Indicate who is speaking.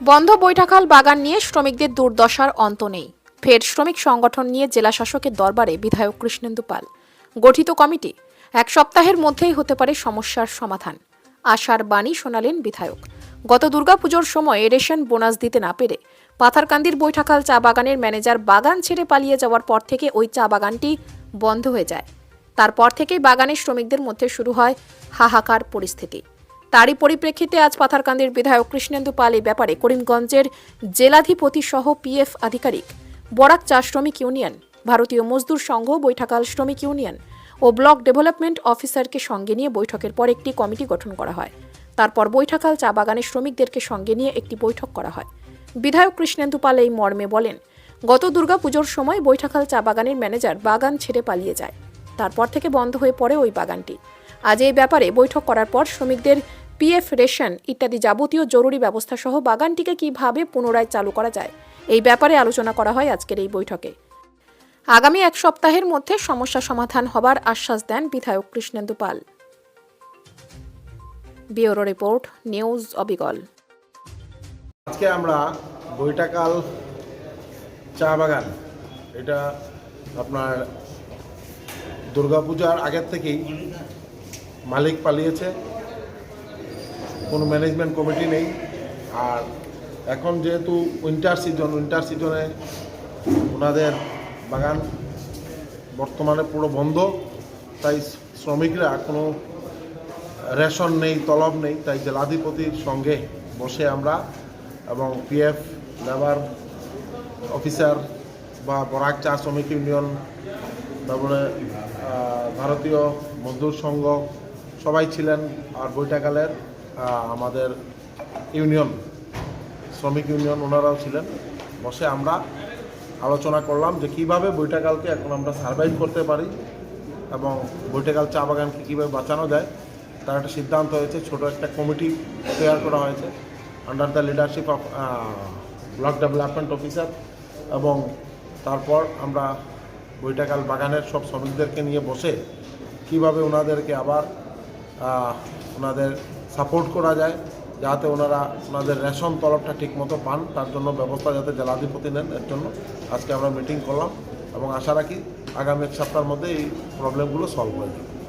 Speaker 1: বন্ধ বৈঠাখাল বাগান নিয়ে শ্রমিকদের দুর্দশার অন্ত নেই। ফের শ্রমিক সংগঠন নিয়ে জেলা শাসকের দরবারে বিধায়ক কৃষ্ণেন্দু পাল। গঠিত কমিটি এক সপ্তাহের মধ্যেই হতে পারে সমস্যার সমাধান। আশার বাণী শোনালেন বিধায়ক। গত দুর্গাপুজোর সময় রেশন বোনাস দিতে না পেরে পাথারকান্দির বৈঠাখাল চা বাগানের ম্যানেজার বাগান ছেড়ে পালিয়ে যাওয়ার পর থেকে ওই চা বাগানটি বন্ধ হয়ে যায়। তারপর থেকেই বাগানের শ্রমিকদের মধ্যে শুরু হয় হাহাকার পরিস্থিতি। তারই পরিপ্রেক্ষিতে আজ পাথারকান্দির বিধায়ক কৃষ্ণেন্দু পাল এই ব্যাপারে করিমগঞ্জের জেলাধিপতি সহ পিএফ আধিকারিক বরাক চা শ্রমিক ইউনিয়ন, ভারতীয় মজদুর সংঘ, বৈঠাকাল শ্রমিক ইউনিয়ন ও ব্লক ডেভেলপমেন্ট অফিসারকে সঙ্গে নিয়ে বৈঠকের পর একটি কমিটি গঠন করা হয়। তারপর বৈঠাকাল চা বাগানের শ্রমিকদেরকে সঙ্গে নিয়ে একটি বৈঠক করা হয়। বিধায়ক কৃষ্ণেন্দু পাল এই মর্মে বলেন, গত দুর্গাপুজোর সময় বৈঠাকাল চা বাগানের ম্যানেজার বাগান ছেড়ে পালিয়ে যায়। তারপর থেকে বন্ধ হয়ে পড়ে ওই বাগানটি। আজ এই ব্যাপারে বৈঠক করার পর শ্রমিকদের পিএফ রেশন ইত্যাদি যাবতীয় জরুরি ব্যবস্থা সহ বাগানটিকে কীভাবে পুনরায় চালু করা যায়? এই ব্যাপারে আলোচনা করা হয় আজকের এই বৈঠকে। আগামী এক সপ্তাহের মধ্যে সমস্যা সমাধান হবার আশ্বাস দেন বিধায়ক Krishnendu Pal. Bureau report, news অবিগল।
Speaker 2: আজকে আমরা বৈটাকাল চা বাগান। এটা আপনার দুর্গাপূজার আগের থেকেই মালিক পালিয়েছে। কোনো ম্যানেজমেন্ট কমিটি নেই। আর এখন যেহেতু উইন্টার সিজন উইন্টার সিজনে ওনাদের বাগান বর্তমানে পুরো বন্ধ, তাই শ্রমিকরা কোনো রেশন নেই, তলব নেই, তাই জেলাধিপতির সঙ্গে বসে আমরা এবং পিএফ লেবার অফিসার বা বরাক চা শ্রমিক ইউনিয়ন, তারপরে ভারতীয় মজদুর সংঘ সবাই ছিলেন আর বৈঠাকালের। আমাদের ইউনিয়ন, শ্রমিক ইউনিয়ন ওনারাও ছিলেন। বসে আমরা আলোচনা করলাম যে কীভাবে বৈঠাকালকে এখন আমরা সার্ভাইভ করতে পারি এবং বৈঠাকাল চা বাগানকে কীভাবে বাঁচানো যায়, তার একটা সিদ্ধান্ত হয়েছে। ছোট একটা কমিটি তৈরি করা হয়েছে under the leadership of block development officer এবং তারপর আমরা বৈঠাকাল বাগানের সব শ্রমিকদেরকে নিয়ে বসে কীভাবে ওনাদেরকে আবার ওনাদের সাপোর্ট করা যায় যাতে ওনারা ওনাদের রেশন তলবটা ঠিকমতো পান। তার জন্য ব্যবস্থা যাতে জেলাধিপতি নেন, এর জন্য আজকে আমরা মিটিং করলাম এবং আশা রাখি আগামী এক সপ্তাহের মধ্যে এই প্রবলেমগুলো সলভ হয়ে যাবে।